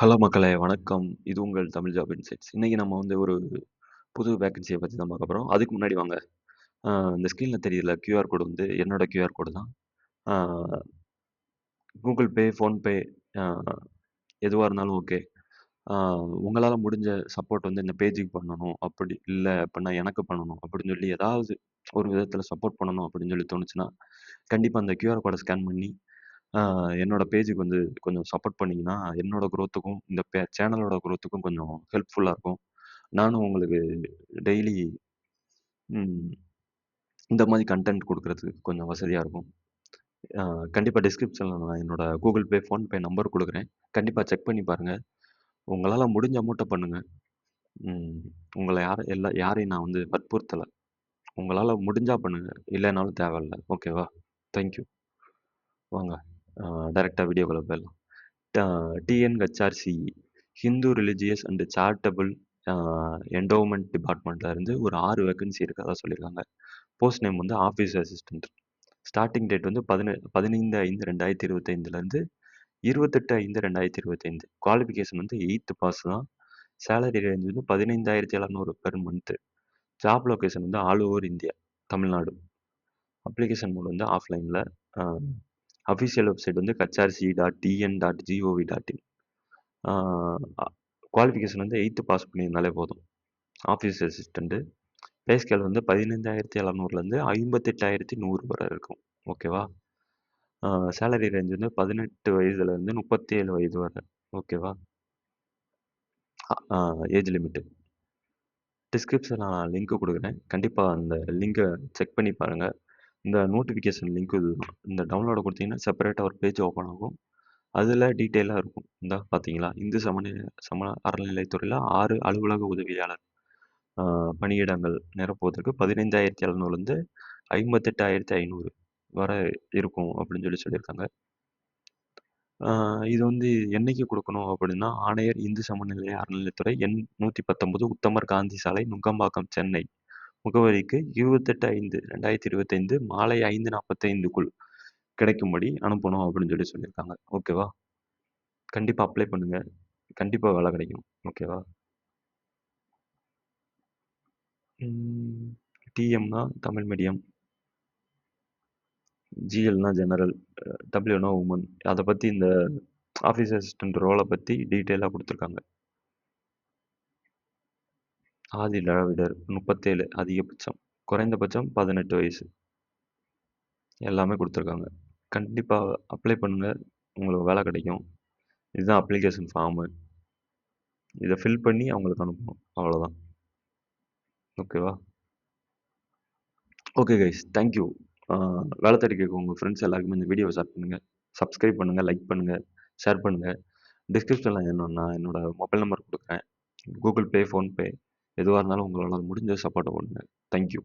Hello மக்களே வணக்கம். இது உங்கள் தமிழ் ஜாப் இன்சைட்ஸ். இன்றைக்கி நம்ம வந்து ஒரு புது வேக்கன்சியை பற்றி தான் பார்க்க போகிறோம் அதுக்கு முன்னாடி வாங்க, இந்த ஸ்க்ரீனில் தெரியல கியூஆர் கோடு வந்து என்னோட கியூஆர் கோடு தான். கூகுள் பே, ஃபோன்பே எதுவாக இருந்தாலும் ஓகே. உங்களால் முடிஞ்ச சப்போர்ட் வந்து இந்த பேஜுக்கு பண்ணணும். அப்படி இல்லை அப்படின்னா எனக்கு பண்ணணும் அப்படின்னு சொல்லி ஏதாவது ஒரு விதத்தில் சப்போர்ட் பண்ணணும் அப்படின்னு சொல்லி தோணுச்சுன்னா, கண்டிப்பாக அந்த கியூஆர் கோடை ஸ்கேன் பண்ணி என்னோட பேஜுக்கு வந்து கொஞ்சம் சப்போர்ட் பண்ணீங்கன்னா, என்னோட குரோத்துக்கும், இந்த பே சேனலோட குரோத்துக்கும் கொஞ்சம் ஹெல்ப்ஃபுல்லா இருக்கும். நானும் உங்களுக்கு டெய்லி ம் இந்த மாரி கன்டென்ட் குடுக்குறதுக்கு கொஞ்சம் வசதியா இருக்கும். அ கண்டிப்பா டிஸ்கிரிப்ஷன்ல நான் என்னோட கூகுள் பே, ஃபோன்பே நம்பர் குடுக்குறேன். கண்டிப்பா செக் பண்ணி பாருங்க. உங்களால முடிஞ்ச அமௌண்ட்ட பண்ணுங்க. ம் உங்கள யார எல்லா யாரையும் நான் வந்து வற்புறுத்தல. உங்களால முடிஞ்சா பண்ணுங்க. இல்லைனாலும் தேவையில்ல. ஓகேவா? Thank you. வாங்க டேரெக்டாக வீடியோ வீடியோக்குள்ள போயிடலாம். TN TNHRC Hindu religious and charitable endowment டிபார்ட்மெண்ட்லேருந்து இருந்து ஒரு ஆறு வேக்கன்சி இருக்கிறதா சொல்லியிருக்காங்க. போஸ்ட் நேம் வந்து ஆஃபீஸ் அசிஸ்டன்ட். ஸ்டார்டிங் டேட் வந்து பதினெ 15/5/2025லேருந்து 28/5/2025. குவாலிஃபிகேஷன் வந்து எயித்து பாஸ் தான். சேலரி ரேஞ்ச் வந்து 15,700 பெர் மந்த்து ஜாப் லொக்கேஷன் வந்து all over India, Tamil Nadu. Application mode வந்து ஆஃப்லைனில் அஃபிஷியல் வெப்சைட் வந்து HRC dot TN dot gov dot in qualification வந்து எயித்து பாஸ் பண்ணியிருந்தாலே போதும். ஆஃபீஸ் அசிஸ்டன்ட்டு பேஸ்கேல் வந்து பதினைந்தாயிரத்தி எழுநூறுலேருந்து ஐம்பத்தெட்டாயிரத்தி நூறு வரை இருக்கும். ஓகேவா? சேலரி ரேஞ்ச் வந்து 18 வயதுலேருந்து 37 வயது வரை. ஓகேவா? ஏஜ் லிமிட்டு டிஸ்கிரிப்ஷன் நான் லிங்க் கொடுக்குறேன் கண்டிப்பாக அந்த லிங்கை செக் பண்ணி பாருங்கள் இந்த நோட்டிஃபிகேஷன் லிங்க் இது இந்த டவுன்லோடை கொடுத்தீங்கன்னா செப்பரேட்டாக ஒரு பேஜ் ஓப்பன் ஆகும். அதில் டீட்டெயிலாக இருக்கும். இந்தா பார்த்தீங்களா? இந்து சமநிலை சம அறநிலைத்துறையில் ஆறு அலுவலக உதவியாளர் பணியிடங்கள் நிரப்புவதற்கு 15,700லேருந்து 58,500 வரை இருக்கும் அப்படின்னு சொல்லி சொல்லியிருக்காங்க. இது வந்து என்னைக்கு கொடுக்கணும் அப்படின்னா, ஆணையர் இந்து சமநிலை அறநிலைத்துறை எண் 119 உத்தமர் காந்தி சாலை, நுங்கம்பாக்கம், சென்னை. முகவரிக்கு 28/5/2025 மாலை 5:45க்குள் கிடைக்கும்படி அனுப்பணும் அப்படின்னு சொல்லி சொல்லியிருக்காங்க. ஓகேவா? கண்டிப்பாக அப்ளை பண்ணுங்க. கண்டிப்பாக வேலை கிடைக்கும். ஓகேவா? டிஎம்னா தமிழ் மீடியம். ஜிஎல்னா ஜெனரல். டபிள்யூனா உமன் அதை பற்றி இந்த ஆஃபீஸ் அசிஸ்டன்ட் ரோலை பற்றி டீட்டெயிலாக கொடுத்துருக்காங்க ஆதி திராவிடர் 37 அதிகபட்சம். குறைந்தபட்சம் 18 வயசு. எல்லாமே கொடுத்துருக்காங்க கண்டிப்பாக அப்ளை பண்ணுங்கள் உங்களுக்கு வேலை கிடைக்கும். இதுதான் அப்ளிகேஷன் ஃபார்மு. இதை ஃபில் பண்ணி அவங்களுக்கு அனுப்பணும். அவ்வளோதான். ஓகேவா? Okay guys. Thank you. வேலை தேடி கேட்க உங்கள் ஃப்ரெண்ட்ஸ் எல்லாருக்குமே இந்த வீடியோவை ஷேர் பண்ணுங்கள் சப்ஸ்கிரைப் பண்ணுங்கள் லைக் பண்ணுங்கள் ஷேர் பண்ணுங்கள் டிஸ்கிரிப்ஷனில் என்ன நான் என்னோட மொபைல் நம்பர் கொடுக்குறேன் கூகுள் பே, ஃபோன்பே எதுவாக இருந்தாலும் உங்களால் முடிஞ்ச சப்போர்ட்டை பண்ணுங்க. Thank you.